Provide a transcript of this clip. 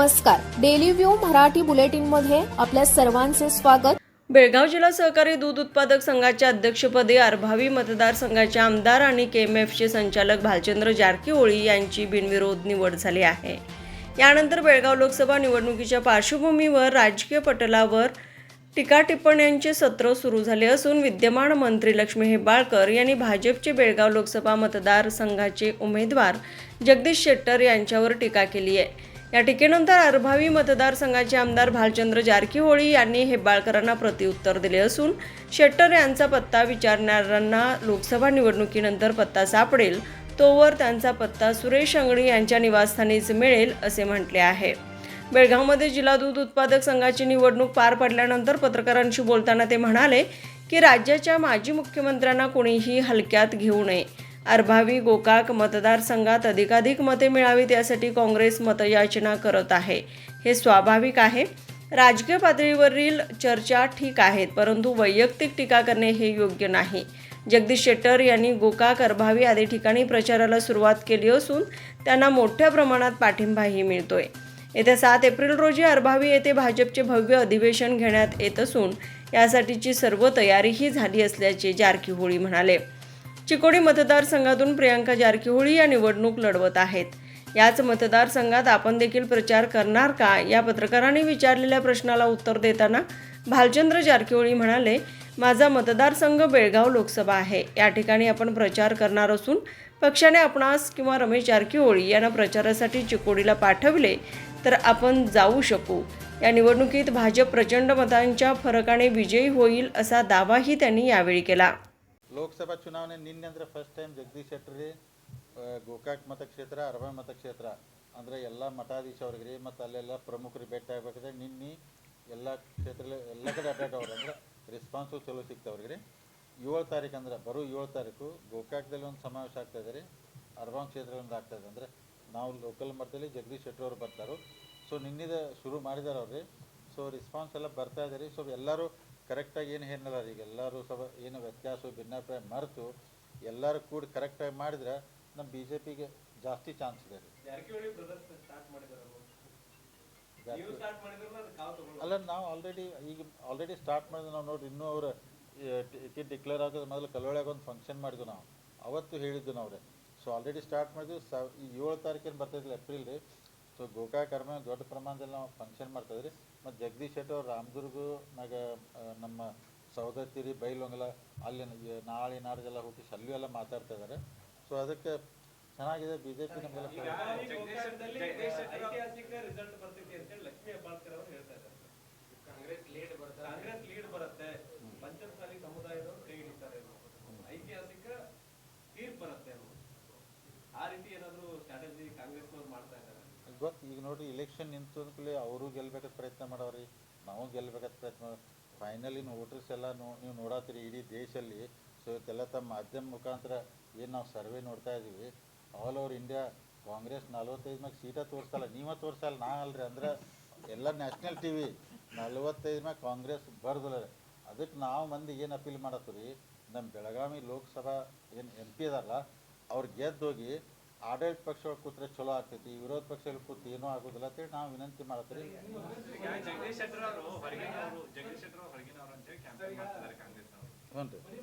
नमस्कार. Daily view Marathi बुलेटिनमध्ये आपल्या सर्वांचे स्वागत. बेळगाव जिल्हा सहकारी दूध उत्पादक संघाच्या अध्यक्षपदी अर्भावी मतदारसंघाचे आमदार आणि केएमएफचे संचालक भालचंद्र जारकीहोळी यांची बिनविरोध निवड झाली आहे. यानंतर बेळगाव लोकसभा निवडणुकीच्या पार्श्वभूमीवर राजकीय पटलावर टीका टिप्पण्यांचे सत्र सुरू झाले असून विद्यमान मंत्री लक्ष्मी हेबाळकर यांनी भाजपचे बेळगाव लोकसभा मतदारसंघाचे उमेदवार जगदीश शेट्टर यांच्यावर टीका केली आहे. या टीकेनंतर अर्भावी मतदारसंघाचे आमदार भालचंद्र जारकीहोळी यांनी हेब्बाळकरांना प्रतिउत्तर दिले असून शेट्टर यांचा पत्ता विचारणाऱ्यांना लोकसभा निवडणुकीनंतर पत्ता सापडेल तोवर त्यांचा पत्ता सुरेश अंगडी यांच्या निवासस्थानीच मिळेल असे म्हटले आहे. बेळगावमध्ये जिल्हा दूध उत्पादक संघाची निवडणूक पार पडल्यानंतर पत्रकारांशी बोलताना ते म्हणाले की राज्याच्या माजी मुख्यमंत्र्यांना कोणीही हलक्यात घेऊ नये. अर्भावी गोकाक मतदारसंघात अधिकाधिक मते मिळावीत यासाठी काँग्रेस मतयाचना करत आहे. हे स्वाभाविक आहे. राजकीय पातळीवरील चर्चा ठीक आहेत परंतु वैयक्तिक टीका करणे हे योग्य नाही. जगदीश शेट्टर यांनी गोकाक अर्भावी आदी ठिकाणी प्रचाराला सुरुवात केली असून त्यांना मोठ्या प्रमाणात पाठिंबाही मिळतोय. येत्या सात एप्रिल रोजी अर्भावी येथे भाजपचे भव्य अधिवेशन घेण्यात येत असून यासाठीची सर्व तयारीही झाली असल्याचे जारकीहोळी म्हणाले. चिकोडी मतदारसंघातून प्रियांका जारकीहोळी या निवडणूक लढवत आहेत. याच मतदारसंघात आपण देखील प्रचार करणार का? या पत्रकारांनी विचारलेल्या प्रश्नाला उत्तर देताना भालचंद्र जारकीहोळी म्हणाले माझा मतदारसंघ बेळगाव लोकसभा आहे. या ठिकाणी आपण प्रचार करणार असून पक्षाने आपणास किंवा रमेश जारकीहोळी यांना प्रचारासाठी चिकोडीला पाठविले तर आपण जाऊ शकू. या निवडणुकीत भाजप प्रचंड मतांच्या फरकाने विजयी होईल असा दावाही त्यांनी यावेळी केला. ಲೋಕಸಭಾ ಚುನಾವಣೆ ನಿನ್ನೆ ಅಂದರೆ ಫಸ್ಟ್ ಟೈಮ್ ಜಗದೀಶ್ ಶೆಟ್ಟರ್ ಗೋಕಾಕ್ ಮತಕ್ಷೇತ್ರ ಅರಬ ಮತಕ್ಷೇತ್ರ, ಅಂದರೆ ಎಲ್ಲ ಮಠಾಧೀಶ ಅವ್ರಿಗೆ ರೀ, ಮತ್ತು ಅಲ್ಲೆಲ್ಲ ಪ್ರಮುಖರಿಗೆ ಭೇಟಿ ಆಗ್ಬೇಕಾದ್ರೆ ನಿನ್ನೆ ಎಲ್ಲ ಕ್ಷೇತ್ರ ಎಲ್ಲ ಕಡೆ ಅಡ್ಡಾಡವ್ರು ಅಂದ್ರೆ ರೆಸ್ಪಾನ್ಸು ಚಲೋ ಸಿಗ್ತಾವ್ರಿಗೆ ರೀ. ಏಳು ತಾರೀಕು ಅಂದ್ರೆ, ಬರೋ ಏಳು ತಾರೀಕು ಗೋಕಾಕ್ದಲ್ಲಿ ಒಂದು ಸಮಾವೇಶ ಆಗ್ತಾ ಇದೆ ರೀ ಅರ್ಬಾನ್ ಕ್ಷೇತ್ರದಲ್ಲಿ ಆಗ್ತಾ ಇದೆ ಅಂದರೆ ನಾವು ಲೋಕಲ್ ಮಟ್ಟದಲ್ಲಿ ಜಗದೀಶ್ ಶೆಟ್ಟರ್ ಅವರು ಬರ್ತಾರೆ. ಸೊ ನಿನ್ನಿದ ಶುರು ಮಾಡಿದಾರೆ ಅವ್ರಿ ಸೊ ರೆಸ್ಪಾನ್ಸ್ ಎಲ್ಲ ಬರ್ತಾ ಇದೆ ರೀ. ಸೊ ಎಲ್ಲರೂ ಕರೆಕ್ಟಾಗಿ ಏನು ಏನಿಲ್ಲ ರೀ. ಈಗ ಎಲ್ಲರೂ ಸ್ವಲ್ಪ ಏನು ವ್ಯತ್ಯಾಸ ಭಿನ್ನಾಭಿಪ್ರಾಯ ಮರೆತು ಎಲ್ಲರೂ ಕೂಡಿ ಕರೆಕ್ಟಾಗಿ ಮಾಡಿದ್ರೆ ನಮ್ಮ ಬಿ ಜೆ ಪಿಗೆ ಜಾಸ್ತಿ ಚಾನ್ಸ್ ಇದೆ ರೀ. ಅಲ್ಲ ನಾವು ಆಲ್ರೆಡಿ ಈಗ ಆಲ್ರೆಡಿ ಸ್ಟಾರ್ಟ್ ಮಾಡಿದ್ವಿ ನಾವು ನೋಡ್ರಿ ಇನ್ನೂ ಅವರು ಟಿಕೆಟ್ ಡಿಕ್ಲೇರ್ ಆಗೋದು ಮೊದಲು ಕಲ್ವಳಾಗ ಒಂದು ಫಂಕ್ಷನ್ ಮಾಡಿದ್ವಿ ನಾವು. ಅವತ್ತು ಹೇಳಿದ್ದು ನಾವು ಸೊ ಆಲ್ರೆಡಿ ಸ್ಟಾರ್ಟ್ ಮಾಡಿದ್ವಿ. ಸ ಏಳು ತಾರೀಕೇನು ಬರ್ತೈತಿಲ್ಲ ಏಪ್ರಿಲ್ ರೀ. ಸೊ ಗೋಕಾಕ್ ಅರಮ ದೊಡ್ಡ ಪ್ರಮಾಣದಲ್ಲಿ ನಾವು ಫಂಕ್ಷನ್ ಮಾಡ್ತಾ ರೀ ಮತ್ತು ಜಗದೀಶ್ ಶೆಟ್ಟಿ ಅವ್ರು ರಾಮದುರ್ಗನಾಗ ಮ್ಯಾಗ ನಮ್ಮ ಸೌದತ್ತಿರಿ ಬೈಲೊಂಗಲ ಅಲ್ಲಿ ನಾಳೆ ನಾಡ್ದೆಲ್ಲ ಹುಟ್ಟಿ ಅಲ್ಲೂ ಎಲ್ಲ ಮಾತಾಡ್ತಾ ಇದ್ದಾರೆ ಸೊ ಅದಕ್ಕೆ ಚೆನ್ನಾಗಿದೆ ಬಿ ಜೆ ಪಿ ನಮಗೆಲ್ಲ ಐತಿಹಾಸಿಕ ರಿಸಲ್ಟ್ ಬರ್ತೈತಿ ಅಂತೇಳಿ ಲಕ್ಷ್ಮೀ ಹೆಬ್ಬಾಳ್ಕರ್ ಅವರು ಹೇಳ್ತಾ ಇದ್ದಾರೆ ಕಾಂಗ್ರೆಸ್ ಲೀಡ್ ಬರುತ್ತೆ ಕಾಂಗ್ರೆಸ್ ಲೀಡ್ ಬರುತ್ತೆ. ಪಂಚಮಸಾಲಿ ಸಮುದಾಯದವರು ಕೈ ಹಿಡಿತಾರೆ ಐತಿಹಾಸಿಕ ತೀರ್ಪು ಬರುತ್ತೆ. ಆ ರೀತಿ ಏನಾದರೂ ಸ್ಟ್ರಾಟಜಿ ಕಾಂಗ್ರೆಸ್ನವ್ರು ಮಾಡ್ತಾ ಇದ್ದಾರೆ ಗೊತ್ತು, ಈಗ ನೋಡ್ರಿ ಇಲೆಕ್ಷನ್ ನಿಂತು ಕೂಡಲೇ ಅವರು ಗೆಲ್ಬೇಕಂತ ಪ್ರಯತ್ನ ಮಾಡವ್ರಿ, ನಾವು ಗೆಲ್ಬೇಕಂತ ಪ್ರಯತ್ನ ಫೈನಲಿ ವೋಟರ್ಸ್ ಎಲ್ಲ ನೋ, ನೀವು ನೋಡತ್ತೀರಿ ಇಡೀ ದೇಶದಲ್ಲಿ ಸೊ ಇವತ್ತೆಲ್ಲ ತಮ್ಮ ಮಾಧ್ಯಮ ಮುಖಾಂತರ ಏನು ನಾವು ಸರ್ವೆ ನೋಡ್ತಾ ಇದ್ದೀವಿ ಆಲ್ ಓವರ್ ಇಂಡಿಯಾ ಕಾಂಗ್ರೆಸ್ ನಲ್ವತ್ತೈದು ಮ್ಯಾಗ ಸೀಟ ತೋರಿಸ್ತಲ್ಲ ನೀವೇ ತೋರಿಸಲ್ಲ, ನಾ ಅಲ್ರಿ ಅಂದ್ರೆ ಎಲ್ಲ ನ್ಯಾಷನಲ್ ಟಿ ವಿ ನಲ್ವತ್ತೈದು ಮ್ಯಾಗ ಕಾಂಗ್ರೆಸ್ ಬರ್ದಲ್ಲ ಅದಕ್ಕೆ ನಾವು ಮಂದಿ ಏನು ಅಪೀಲ್ ಮಾಡತ್ತೀವಿ ನಮ್ಮ ಬೆಳಗಾವಿ ಲೋಕಸಭಾ ಏನು ಎಂ ಪಿ ಅದಾರಲ್ಲ, ಅವ್ರು ಗೆದ್ದೋಗಿ ಆಡಳಿತ ಪಕ್ಷ ಕೂತ್ರೆ ಚಲೋ ಆಗ್ತೈತಿ ವಿರೋಧ ಪಕ್ಷದಲ್ಲಿ ಕೂತು ಏನೂ ಆಗೋದಿಲ್ಲ ಅಂತೇಳಿ ನಾವು ವಿನಂತಿ ಮಾಡ್ತೀವಿ ಹ್ಞೂ ರೀ.